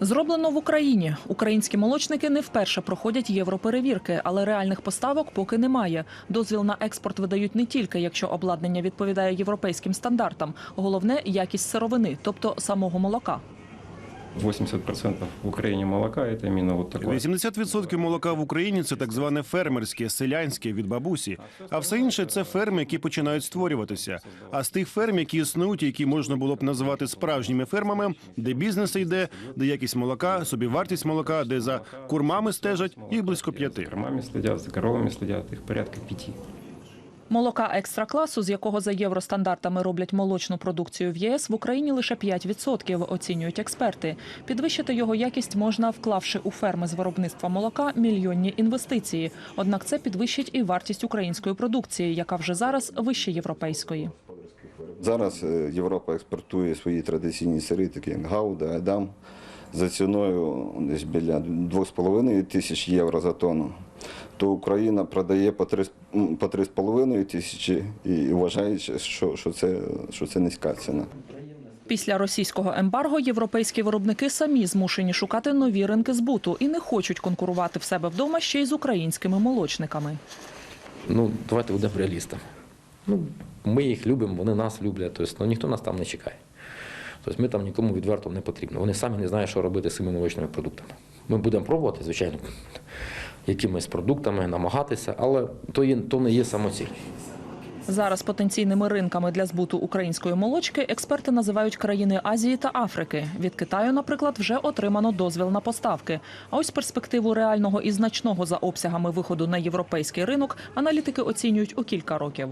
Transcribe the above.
Зроблено в Україні. Українські молочники не вперше проходять європеревірки, але реальних поставок поки немає. Дозвіл на експорт видають не тільки, якщо обладнання відповідає європейським стандартам. Головне якість сировини, тобто самого молока. 80% в Украине молока – это именно вот такое. 80% молока в Україні це так зване фермерське, селянське від бабусі. А все інше це ферми, які починають створюватися. А з тих ферм, які існують, які можна було б назвати справжніми фермами, де бізнес йде, де якість молока, собівартість молока, де за курмами стежать, їх близько п'яти. кормами следят, за коровами следят, их порядка пяти. Молока екстра-класу, з якого за євростандартами роблять молочну продукцію в ЄС, в Україні лише 5%, оцінюють експерти. Підвищити його якість можна, вклавши у ферми з виробництва молока мільйонні інвестиції. Однак це підвищить і вартість української продукції, яка вже зараз вище європейської. Зараз е, Європа експортує свої традиційні сири, такі як Гауда, Едам, за ціною десь біля 2,5 тисяч євро за тонну. То Україна продає по 3, м, по 3,5 тисячі і вважає, що, що, це, що це низька ціна. Після російського ембарго європейські виробники самі змушені шукати нові ринки збуту і не хочуть конкурувати в себе вдома ще й з українськими молочниками. ну, давайте будемо реалістами. Ну, ми їх любимо, вони нас люблять, тобто, ну, ніхто нас там не чекає. Тобто ми там нікому відверто не потрібно. Вони самі не знають, що робити з цими молочними продуктами. Ми будемо пробувати, звичайно, якимись продуктами, намагатися, але то, є, то не є самоціль. Зараз потенційними ринками для збуту української молочки експерти називають країни Азії та Африки. Від Китаю, наприклад, вже отримано дозвіл на поставки. А ось перспективу реального і значного за обсягами виходу на європейський ринок аналітики оцінюють у кілька років.